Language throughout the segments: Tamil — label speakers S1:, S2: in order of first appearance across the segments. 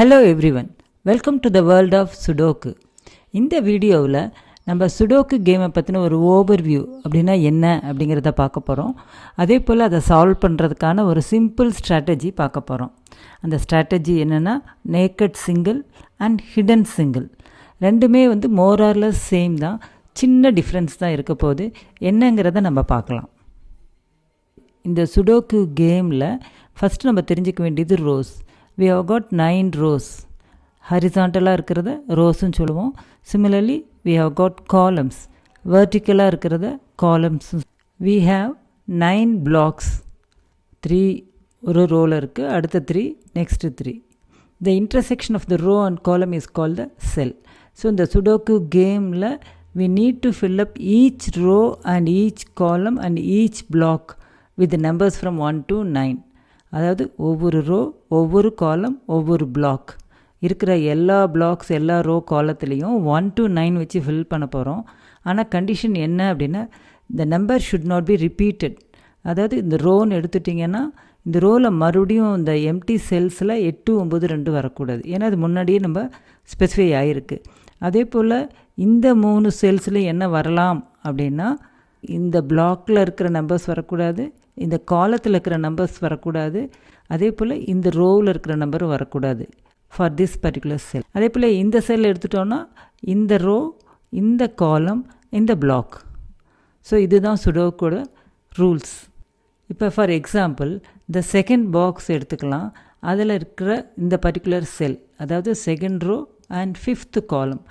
S1: Hello everyone welcome to the world of sudoku இந்த வீடியோவில் நம்ம சுடோக்கு கேமை பற்றின ஒரு ஓவர்வியூ அப்படின்னா என்ன அப்படிங்கிறத பார்க்க போகிறோம் அதே போல் அதை சால்வ் பண்ணுறதுக்கான ஒரு சிம்பிள் ஸ்ட்ராட்டஜி பார்க்க போகிறோம் அந்த ஸ்ட்ராட்டஜி என்னென்னா naked single and hidden single ரெண்டுமே வந்து மோரார்லஸ் சேம் தான். சின்ன டிஃப்ரென்ஸ் தான் இருக்க போகுது. என்னங்கிறத நம்ம பார்க்கலாம். இந்த சுடோக்கு கேமில் ஃபஸ்ட்டு நம்ம தெரிஞ்சுக்க வேண்டியது rows we have got nine rows ஹரிசாண்டலாக இருக்கிறத ரோஸுன்னு சொல்லுவோம். Similarly we have got columns வெர்டிக்கலாக இருக்கிறத columns we have nine blocks three ஒரு ரோவில் இருக்குது அடுத்த three next three the intersection of the row and column is call the cell so இந்த சுடோக்கு கேமில் we need to fill up each row and each column and each block with numbers from one to nine அதாவது ஒவ்வொரு ரோ ஒவ்வொரு காலம் ஒவ்வொரு பிளாக் இருக்கிற எல்லா பிளாக்ஸ் எல்லா ரோ காலத்துலேயும் ஒன் டு நைன் வச்சு ஃபில் பண்ண போகிறோம் ஆனால் கண்டிஷன் என்ன அப்படின்னா இந்த number should not be repeated அதாவது இந்த ரோன்னு எடுத்துட்டிங்கன்னா இந்த ரோவில் மறுபடியும் இந்த எம்டி செல்ஸில் எட்டு ஒம்பது ரெண்டு வரக்கூடாது. ஏன்னா அது முன்னாடியே நம்ம ஸ்பெசிஃபை ஆகிருக்கு அதே போல் இந்த மூணு செல்ஸில் என்ன வரலாம் அப்படின்னா இந்த பிளாக்கில் இருக்கிற நம்பர்ஸ் வரக்கூடாது. இந்த காலத்தில் இருக்கிற நம்பர்ஸ் வரக்கூடாது. அதே போல் இந்த ரோவில் இருக்கிற நம்பரும் வரக்கூடாது ஃபார் திஸ் பர்டிகுலர் செல் அதே போல் இந்த செல் எடுத்துட்டோன்னா இந்த ரோ இந்த காலம் இந்த பிளாக் ஸோ இதுதான் சுடோக்கோட ரூல்ஸ் இப்போ ஃபார் எக்ஸாம்பிள் இந்த செகண்ட் பாக்ஸ் எடுத்துக்கலாம். அதில் இருக்கிற இந்த பர்டிகுலர் செல் அதாவது செகண்ட் ரோ அண்ட் ஃபிஃப்த்து காலம்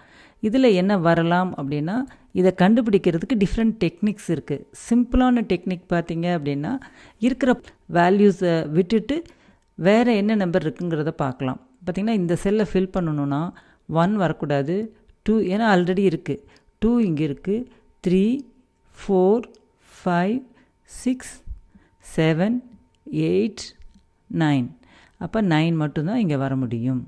S1: இதில் என்ன வரலாம் அப்படின்னா இதை கண்டுபிடிக்கிறதுக்கு டிஃப்ரெண்ட் டெக்னிக்ஸ் இருக்குது சிம்பிளான டெக்னிக் பார்த்தீங்க அப்படின்னா இருக்கிற வேல்யூஸை விட்டுட்டு வேறு என்ன நம்பர் இருக்குங்கிறத பார்க்கலாம். பார்த்திங்கன்னா இந்த செல்லை ஃபில் பண்ணணுன்னா ஒன் வரக்கூடாது டூ ஏன்னா ஆல்ரெடி இருக்குது டூ இங்கே இருக்குது three four five six seven eight nine அப்போ நைன் மட்டும்தான் இங்கே வர முடியும்.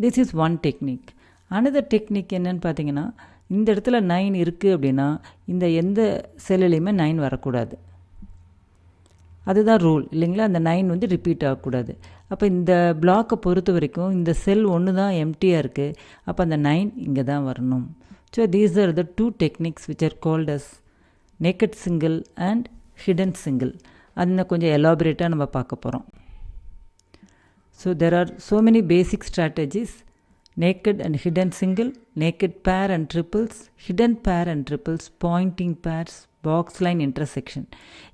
S1: This is one technique another technique என்னன்னு பார்த்தீங்கன்னா இந்த இடத்துல நைன் இருக்குது அப்படின்னா இந்த எந்த செல்லுலேயுமே நைன் வரக்கூடாது. அதுதான் ரூல் இல்லைங்களா? அந்த நைன் வந்து ரிப்பீட் ஆகக்கூடாது. அப்போ இந்த பிளாக்கை பொறுத்த வரைக்கும் இந்த செல் ஒன்று தான் எம்டியாக இருக்குது அப்போ அந்த நைன் இங்கே தான் வரணும். So these are the two techniques which are called as naked single and hidden single அது கொஞ்சம் எலாபரேட்டாக நம்ம பார்க்க போகிறோம் so there are so many basic strategies naked and hidden single, naked pair and triples, hidden pair and triples, pointing pairs, box line intersection.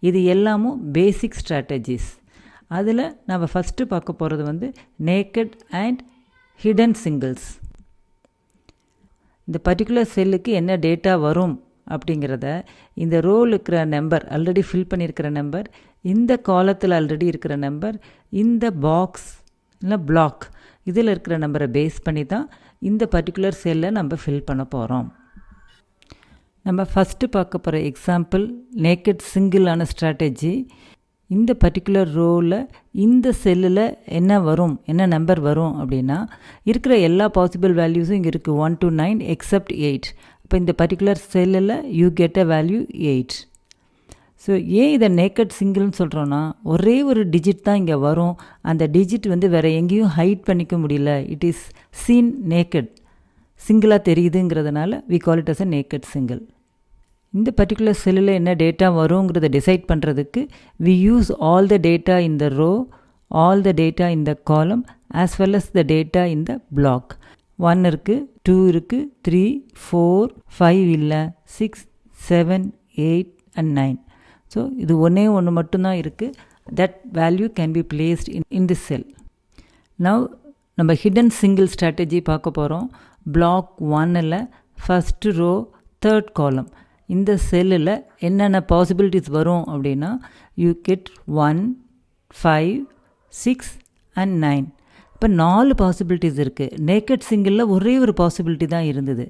S1: இது எல்லாமும் பேசிக் ஸ்ட்ராட்டஜிஸ் அதில் நம்ம ஃபஸ்ட்டு பார்க்க போகிறது வந்து நேக்கட் அண்ட் ஹிடன் சிங்கிள்ஸ் இந்த பர்டிகுலர் செல்லுக்கு என்ன டேட்டா வரும் அப்படிங்கிறத இந்த ரோல் இருக்கிற நம்பர் ஆல்ரெடி ஃபில் பண்ணியிருக்கிற நம்பர் இந்த காலத்தில் ஆல்ரெடி இருக்கிற நம்பர் இந்த பாக்ஸ் இல்லை பிளாக் இதில் இருக்கிற நம்பரை பேஸ் பண்ணி தான் இந்த பர்டிகுலர் செல்லை நம்ம ஃபில் பண்ண போகிறோம் நம்ம ஃபஸ்ட்டு பார்க்க போகிற எக்ஸாம்பிள் நேக்கட் சிங்கிளான ஸ்ட்ராட்டஜி இந்த பர்டிகுலர் ரோவில் இந்த செல்லில் என்ன வரும் என்ன நம்பர் வரும் அப்படின்னா இருக்கிற எல்லா பாசிபிள் வேல்யூஸும் இங்கே இருக்குது one to nine except eight இப்போ இந்த பர்டிகுலர் செல்லில் you get a value eight so ஏன் இதை நேக்கட் சிங்கிள்னு சொல்கிறோன்னா ஒரே ஒரு டிஜிட் தான் இங்கே வரும். அந்த டிஜிட் வந்து வேறு எங்கேயும் ஹைட் பண்ணிக்க முடியல. இட் இஸ் சீன் நேக்கட் சிங்கிளாக தெரியுதுங்கிறதுனால we call it as a naked single இந்த பர்டிகுலர் செல்லில் என்ன டேட்டா வருங்கிறத டிசைட் பண்ணுறதுக்கு we use all the data in the row all the data in the column as well as the data in the block one இருக்குது டூ இருக்குது த்ரீ ஃபோர் ஃபைவ் இல்லை six seven eight and nine so இது ஒன்றே ஒன்று மட்டும்தான் இருக்குது that value can be placed in in this cell now நம்ம ஹிடன் சிங்கிள் ஸ்ட்ராட்டஜி பார்க்க போகிறோம் பிளாக் ஒன்னில் ஃபஸ்ட்டு ரோ தேர்ட் காலம் இந்த செல்லில் என்னென்ன பாசிபிலிட்டிஸ் வரும் அப்படின்னா you get one five six and nine இப்போ நாலு பாசிபிலிட்டிஸ் இருக்குது நேக்கட் சிங்கிளில் ஒரே ஒரு பாசிபிலிட்டி தான் இருந்தது.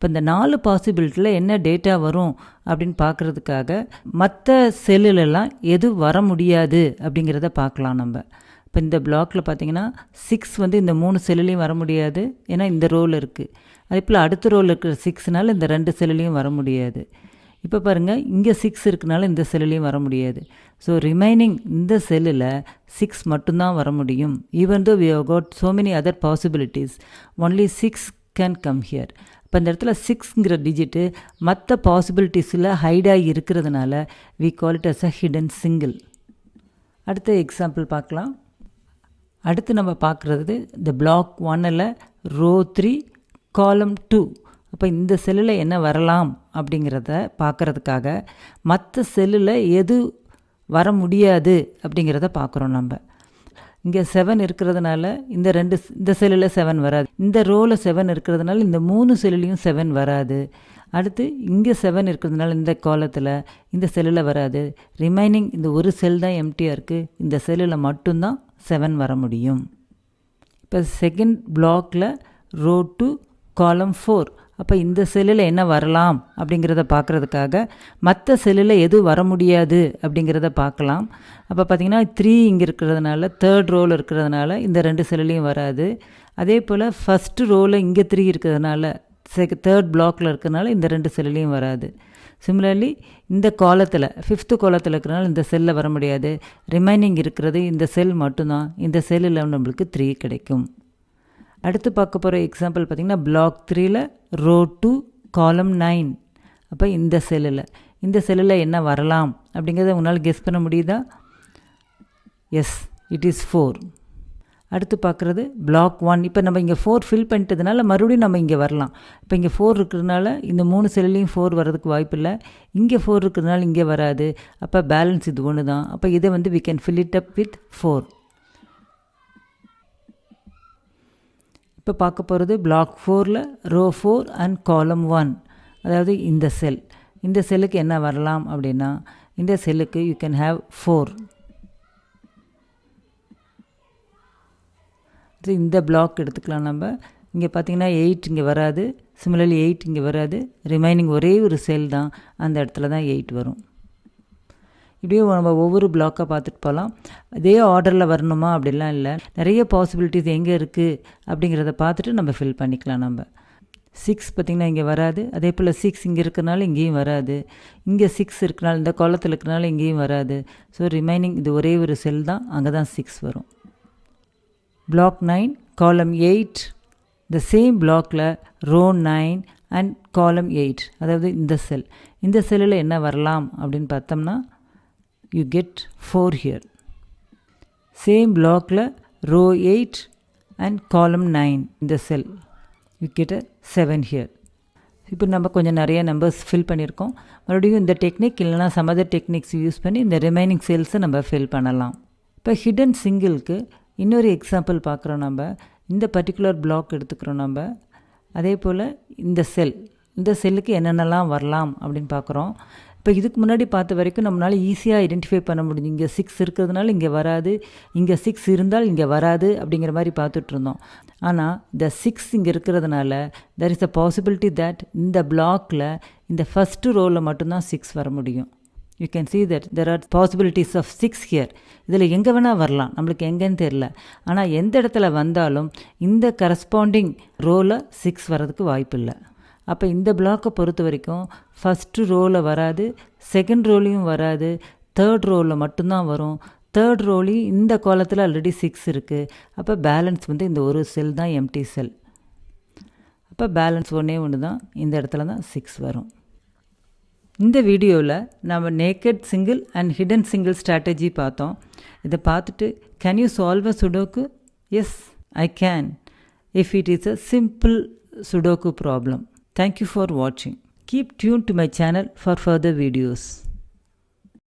S1: இப்போ இந்த நாலு பாசிபிலிட்டியில் என்ன டேட்டா வரும் அப்படின்னு பார்க்குறதுக்காக மற்ற செல்லுலெல்லாம் எது வர முடியாது அப்படிங்கிறத பார்க்கலாம் நம்ம. இப்போ இந்த பிளாக்கில் பார்த்தீங்கன்னா சிக்ஸ் வந்து இந்த மூணு செல்லுலேயும் வர முடியாது. ஏன்னா இந்த ரோல் இருக்குது அதே போல் அடுத்த ரோல் இருக்கிற சிக்ஸ்னால் இந்த ரெண்டு செல்லுலேயும் வர முடியாது. இப்போ பாருங்கள் இங்கே சிக்ஸ் இருக்கனால இந்த செல்லுலேயும் வர முடியாது. ஸோ ரிமைனிங் இந்த செல்லில் சிக்ஸ் மட்டும்தான் வர முடியும். Even though we have got so many other possibilities only six can come here இப்போ இந்த இடத்துல சிக்ஸ்ங்கிற டிஜிட்டு மற்ற பாசிபிலிட்டிஸில் ஹைடாகி இருக்கிறதுனால we call it as a hidden single அடுத்த எக்ஸாம்பிள் பார்க்கலாம். அடுத்து நம்ம பார்க்குறது இந்த பிளாக் ஒன்னில் ரோ த்ரீ காலம் டூ அப்போ இந்த செல்லில் என்ன வரலாம் அப்படிங்கிறத பார்க்குறதுக்காக மற்ற செல்லில் எது வர முடியாது அப்படிங்கிறத பார்க்குறோம் நம்ம. இங்கே செவன் இருக்கிறதுனால இந்த ரெண்டு இந்த செல்லில் செவன் வராது. இந்த ரோவில் செவன் இருக்கிறதுனால இந்த மூணு செல்லுலேயும் செவன் வராது. அடுத்து இங்கே செவன் இருக்கிறதுனால இந்த காலத்தில் இந்த செல்லில் வராது. ரிமைனிங் இந்த ஒரு செல் தான் எம்டியாக இருக்குது இந்த செல்லில் மட்டும்தான் செவன் வர முடியும். இப்போ செகண்ட் பிளாக்கில் ரோ டூ காலம் ஃபோர் அப்போ இந்த செல்லில் என்ன வரலாம் அப்படிங்கிறத பார்க்குறதுக்காக மற்ற செல்லில் எது வர முடியாது அப்படிங்கிறத பார்க்கலாம் அப்போ பார்த்திங்கன்னா த்ரீ இங்கே இருக்கிறதுனால தேர்ட் ரோல் இருக்கிறதுனால இந்த ரெண்டு செல்லுலேயும் வராது. அதே போல் ஃபஸ்ட்டு ரோவில் இங்கே த்ரீ இருக்கிறதுனால செக் தேர்ட் பிளாக்கில் இருக்கிறதுனால இந்த ரெண்டு செல்லுலேயும் வராது. சிமிலர்லி இந்த கோலத்தில் ஃபிஃப்த்து கோலத்தில் இருக்கிறனால இந்த செல்லில் வர முடியாது. ரிமைனிங் இருக்கிறது இந்த செல் மட்டும்தான். இந்த செல்லில் நம்மளுக்கு த்ரீ கிடைக்கும். அடுத்து பார்க்க போகிற எக்ஸாம்பிள் பார்த்திங்கன்னா பிளாக் த்ரீயில் ரோ டூ காலம் நைன். அப்போ இந்த செல்லில். இந்த செல்லில் என்ன வரலாம் அப்படிங்கிறத உங்களால் கெஸ் பண்ண முடியுதா? எஸ் இட் இஸ் ஃபோர் அடுத்து பார்க்குறது பிளாக் ஒன் இப்போ நம்ம இங்கே ஃபோர் ஃபில் பண்ணிட்டதுனால மறுபடியும் நம்ம இங்கே வரலாம். இப்போ இங்கே ஃபோர் இருக்கிறதுனால இந்த மூணு செல்லுலேயும் ஃபோர் வர்றதுக்கு வாய்ப்பு இல்லை. இங்கே ஃபோர் இருக்கிறதுனால இங்கே வராது. அப்போ பேலன்ஸ் இது ஒன்று தான் அப்போ இதை வந்து we can fill it up with four இப்போ பார்க்க போகிறது பிளாக் ஃபோரில் row four and column one அதாவது இந்த செல் இந்த செல்லுக்கு என்ன வரலாம் அப்படின்னா இந்த செல்லுக்கு யூ கேன் ஹாவ் ஃபோர் இந்த பிளாக் எடுத்துக்கலாம் நம்ம. இங்கே பார்த்தீங்கன்னா எயிட் இங்கே வராது. சிமிலர்லி எயிட் இங்கே வராது. ரிமைனிங் ஒரே ஒரு செல் தான். அந்த இடத்துல தான் எயிட் வரும். இப்படியே நம்ம ஒவ்வொரு பிளாக்காக பார்த்துட்டு போகலாம். அதே ஆர்டரில் வரணுமா அப்படிலாம் இல்லை. நிறைய பாசிபிலிட்டிஸ் எங்கே இருக்குது அப்படிங்கிறத பார்த்துட்டு நம்ம ஃபில் பண்ணிக்கலாம் நம்ம. சிக்ஸ் பார்த்திங்கன்னா இங்கே வராது. அதே போல் சிக்ஸ் இங்கே இருக்கிறனால இங்கேயும் வராது. இங்கே சிக்ஸ் இருக்கனால இந்த குளத்தில் இருக்கிறனால இங்கேயும் வராது. ஸோ ரிமைனிங் இது ஒரே ஒரு செல் தான். அங்கே தான் சிக்ஸ் வரும். Block nine column eight the same பிளாக்கில் row nine and column eight அதாவது இந்த செல் இந்த செல்லில் என்ன வரலாம் அப்படின்னு பார்த்தோம்னா you get four here same பிளாக்கில் row eight and column nine இந்த cell you get a seven here இப்போ நம்ம கொஞ்சம் நிறைய நம்பர்ஸ் ஃபில் பண்ணியிருக்கோம். மறுபடியும் இந்த டெக்னிக் இல்லைனா சமதர் டெக்னிக்ஸ் யூஸ் பண்ணி இந்த ரிமைனிங் செல்ஸை நம்ம ஃபில் பண்ணலாம். இப்போ ஹிடன் சிங்கிளுக்கு இன்னொரு எக்ஸாம்பிள் பார்க்குறோம் நம்ம. இந்த பர்டிகுலர் பிளாக் எடுத்துக்கிறோம் நம்ம. அதே போல் இந்த செல் இந்த செல்லுக்கு என்னென்னலாம் வரலாம் அப்படின்னு பார்க்குறோம். இப்போ இதுக்கு முன்னாடி பார்த்த வரைக்கும் நம்மளால் ஈஸியாக ஐடென்டிஃபை பண்ண முடிஞ்சு. இங்கே சிக்ஸ் இருக்கிறதுனால இங்கே வராது. இங்கே சிக்ஸ் இருந்தால் இங்கே வராது அப்படிங்கிற மாதிரி பார்த்துட்ருந்தோம் ஆனால் இந்த சிக்ஸ் இங்கே இருக்கிறதுனால there is a possibility that இந்த பிளாக்கில் இந்த ஃபஸ்ட்டு ரோவில் மட்டும்தான் சிக்ஸ் வர முடியும். You can see that there are possibilities of six here இதில் எங்கே வேணால் வரலாம். நம்மளுக்கு எங்கேன்னு தெரில ஆனால் எந்த இடத்துல வந்தாலும் இந்த கரஸ்பாண்டிங் ரோவில் சிக்ஸ் வரதுக்கு வாய்ப்பு இல்லை அப்போ இந்த பிளாக்கை பொறுத்த வரைக்கும் ஃபஸ்ட்டு ரோவில் வராது செகண்ட் ரோலையும் வராது தேர்ட் ரோவில் மட்டும்தான் வரும். தேர்ட் ரோலையும் இந்த கோலத்தில் ஆல்ரெடி சிக்ஸ் இருக்குது அப்போ பேலன்ஸ் வந்து இந்த ஒரு செல் தான் எம்டி செல் அப்போ பேலன்ஸ் ஒன்றே ஒன்று தான் இந்த இடத்துல தான் சிக்ஸ் வரும். இந்த வீடியோவில் நம்ம naked single and hidden single strategy பார்த்தோம். இதை பார்த்துட்டு can you solve a sudoku yes I can if it is a simple sudoku problem Thank you for watching. Keep tuned to my channel for further videos.